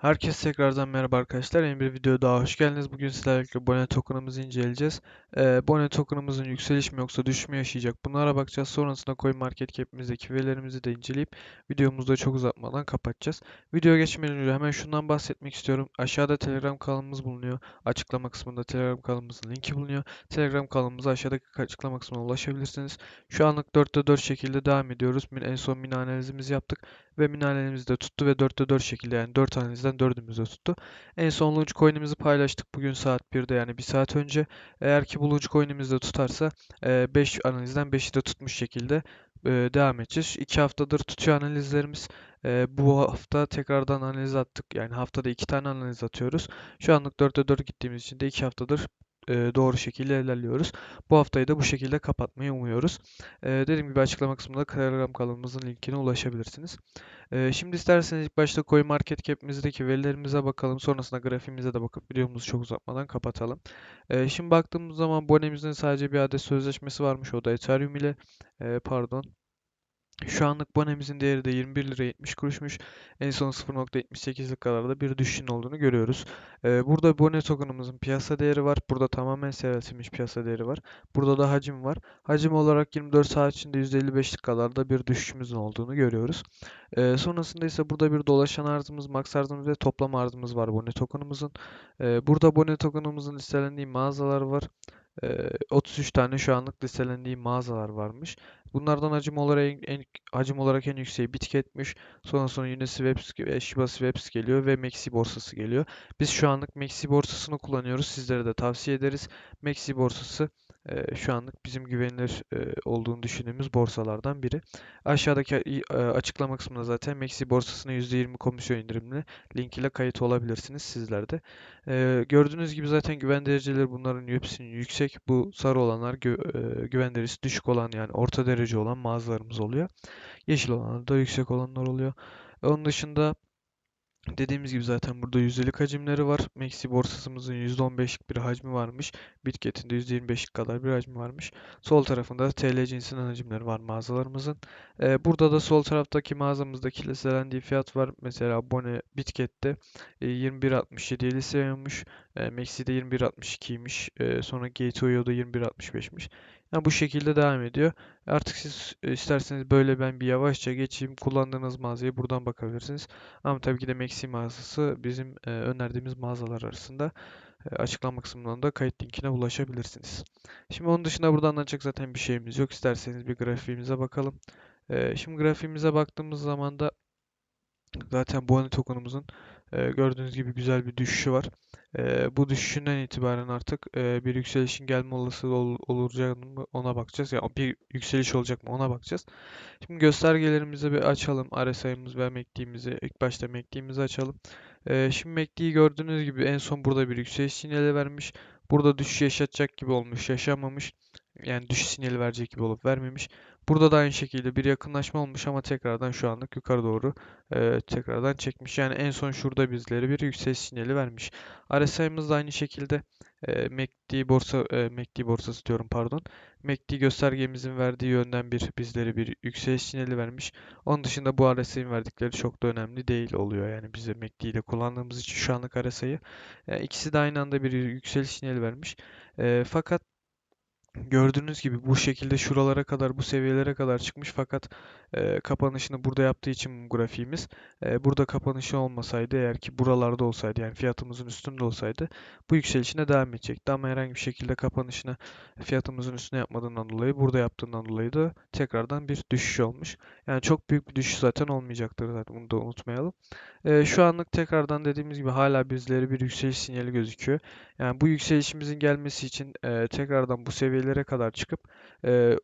Herkese tekrardan merhaba arkadaşlar. Yeni bir videoya daha hoş geldiniz. Bugün sizlerle Bone token'ımızı inceleyeceğiz. Ee, Bone token'ımızın yükseliş mi yoksa düşüş mü yaşayacak bunlara bakacağız. Sonrasında CoinMarketCap'imizdeki verilerimizi de inceleyip videomuzu da çok uzatmadan kapatacağız. Videoya geçmeden önce hemen şundan bahsetmek istiyorum. Aşağıda Telegram kanalımız bulunuyor. Açıklama kısmında Telegram kanalımızın linki bulunuyor. Telegram kanalımıza aşağıdaki açıklama kısmına ulaşabilirsiniz. Şu anlık 4'te 4 şekilde devam ediyoruz. En son mini analizimizi yaptık ve mini analizimizi de tuttu ve 4'te 4 şekilde yani 4 analizden 4'ümüzde tuttu. En son launch coin'imizi paylaştık bugün saat 1'de yani bir saat önce. Eğer ki bu launch coin'imiz de tutarsa 5 e, analizden 5'i de tutmuş şekilde e, devam edeceğiz. 2 haftadır tutuyor analizlerimiz. E, bu hafta tekrardan analiz attık. Yani haftada 2 tane analiz atıyoruz. Şu anlık 4'te 4 gittiğimiz için de 2 haftadır doğru şekilde ilerliyoruz. Bu haftayı da bu şekilde kapatmayı umuyoruz. dediğim gibi açıklama kısmında Telegram kanalımızın linkine ulaşabilirsiniz. şimdi isterseniz ilk başta CoinMarketCap'imizdeki verilerimize bakalım. Sonrasında grafiğimize de bakıp videomuzu çok uzatmadan kapatalım. şimdi baktığımız zaman bonemizin sadece bir adet sözleşmesi varmış. O da Ethereum ile. pardon. Şu anlık bonemizin değeri de 21 lira 70 kuruşmuş. En son 0.78'lik kadar bir düşüşün olduğunu görüyoruz. Ee, burada bone tokenımızın piyasa değeri var. Burada tamamen seyreltilmiş piyasa değeri var. Burada da hacim var. Hacim olarak 24 saat içinde %55'lik kadar da bir düşüşümüzün olduğunu görüyoruz. Ee, sonrasında ise burada bir dolaşan arzımız, max arzımız ve toplam arzımız var bone tokenımızın. Ee, burada bone tokenımızın listelendiği mağazalar var. 33 tane şu anlık listelendiği mağazalar varmış. Bunlardan hacim olarak en, hacim olarak en yükseği Bitket'miş. Sonra sonra yine Swaps ve Shiba Swaps geliyor ve Maxi borsası geliyor. Biz şu anlık Maxi borsasını kullanıyoruz. Sizlere de tavsiye ederiz. Maxi borsası e, şu anlık bizim güvenilir olduğunu düşündüğümüz borsalardan biri. Aşağıdaki açıklama kısmında zaten Maxi borsasına %20 komisyon indirimli link ile kayıt olabilirsiniz sizler de. Gördüğünüz gibi zaten güven dereceleri bunların hepsinin yüksek. Bu sarı olanlar gü güven derecesi düşük olan yani orta derece olan mağazalarımız oluyor. Yeşil olanlar da yüksek olanlar oluyor. Onun dışında Dediğimiz gibi zaten burada yüzdelik hacimleri var. Maxi borsasımızın %15'lik bir hacmi varmış. Bitket'in de %25'lik kadar bir hacmi varmış. Sol tarafında TL cinsinden hacimleri var mağazalarımızın. Ee, burada da sol taraftaki mağazamızdaki listelendiği fiyat var. Mesela abone Bitket'te e, 21.67'ye listeliyormuş. E, Maxi'de 21.62'ymiş. E, sonra Gateway'da 21.65'miş. Yani bu şekilde devam ediyor. Artık siz e, isterseniz böyle ben bir yavaşça geçeyim. Kullandığınız mağazayı buradan bakabilirsiniz. Ama tabii ki de Maxi mağazası bizim e, önerdiğimiz mağazalar arasında. E, açıklama kısmından da kayıt linkine ulaşabilirsiniz. Şimdi onun dışında burada anlatacak zaten bir şeyimiz yok. İsterseniz bir grafiğimize bakalım. Şimdi grafiğimize baktığımız zaman da zaten bu tokenumuzun gördüğünüz gibi güzel bir düşüşü var. E, bu düşüşünden itibaren artık e, bir yükselişin gelme olasılığı ol, olacak mı ona bakacağız. Yani bir yükseliş olacak mı ona bakacağız. Şimdi göstergelerimizi bir açalım. RSI'miz ve MACD'mizi ilk başta MACD'mizi açalım. E, şimdi MACD'yi gördüğünüz gibi en son burada bir yükseliş sinyali vermiş. Burada düşüş yaşatacak gibi olmuş, yaşamamış. Yani düşüş sinyali verecek gibi olup vermemiş. Burada da aynı şekilde bir yakınlaşma olmuş ama tekrardan şu anlık yukarı doğru e, tekrardan çekmiş. Yani en son şurada bizlere bir yükseliş sinyali vermiş. RSI'miz da aynı şekilde e, MACD borsa e, MACD borsası diyorum pardon. MACD göstergemizin verdiği yönden bir bizlere bir yükseliş sinyali vermiş. Onun dışında bu RSI'nin verdikleri çok da önemli değil oluyor. Yani bize MACD ile kullandığımız için şu anlık RSI'yi e, ikisi de aynı anda bir yükseliş sinyali vermiş. E, fakat Gördüğünüz gibi bu şekilde şuralara kadar bu seviyelere kadar çıkmış fakat e, kapanışını burada yaptığı için grafiğimiz e, burada kapanışı olmasaydı eğer ki buralarda olsaydı yani fiyatımızın üstünde olsaydı bu yükselişine devam edecekti ama herhangi bir şekilde kapanışını fiyatımızın üstüne yapmadığından dolayı burada yaptığından dolayı da tekrardan bir düşüş olmuş. Yani çok büyük bir düşüş zaten olmayacaktır zaten bunu da unutmayalım. E, şu anlık tekrardan dediğimiz gibi hala bizlere bir yükseliş sinyali gözüküyor. Yani bu yükselişimizin gelmesi için e, tekrardan bu seviyelere kadar çıkıp e,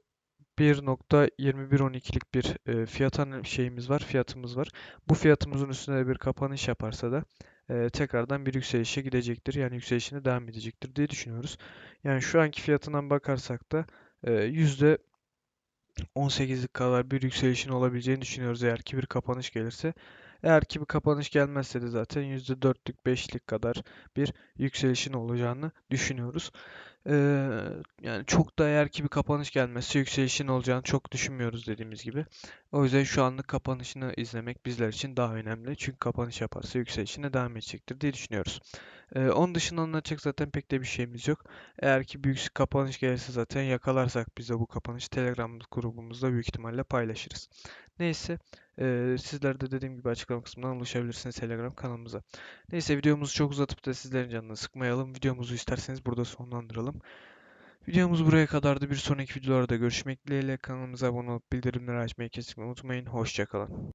1.2112'lik bir e, fiyat şeyimiz var, fiyatımız var. Bu fiyatımızın üstünde bir kapanış yaparsa da e, tekrardan bir yükselişe gidecektir. Yani yükselişine devam edecektir diye düşünüyoruz. Yani şu anki fiyatından bakarsak da e, %18'lik kadar bir yükselişin olabileceğini düşünüyoruz eğer ki bir kapanış gelirse. Eğer ki bir kapanış gelmezse de zaten %4'lük 5'lik kadar bir yükselişin olacağını düşünüyoruz. Eee, yani çok da eğer ki bir kapanış gelmezse yükselişin olacağını çok düşünmüyoruz dediğimiz gibi. O yüzden şu anlık kapanışını izlemek bizler için daha önemli. Çünkü kapanış yaparsa yükselişine devam edecektir diye düşünüyoruz. Eee, onun dışında anlatacak zaten pek de bir şeyimiz yok. Eğer ki büyük kapanış gelirse zaten yakalarsak biz de bu kapanışı Telegram grubumuzda büyük ihtimalle paylaşırız. Neyse, eee sizler de dediğim gibi açıklama kısmından ulaşabilirsiniz Telegram kanalımıza. Neyse videomuzu çok uzatıp da sizlerin canını sıkmayalım. Videomuzu isterseniz burada sonlandıralım. Videomuz buraya kadardı. Bir sonraki videolarda görüşmek dileğiyle. Kanalımıza abone olup bildirimleri açmayı kesinlikle unutmayın. Hoşçakalın.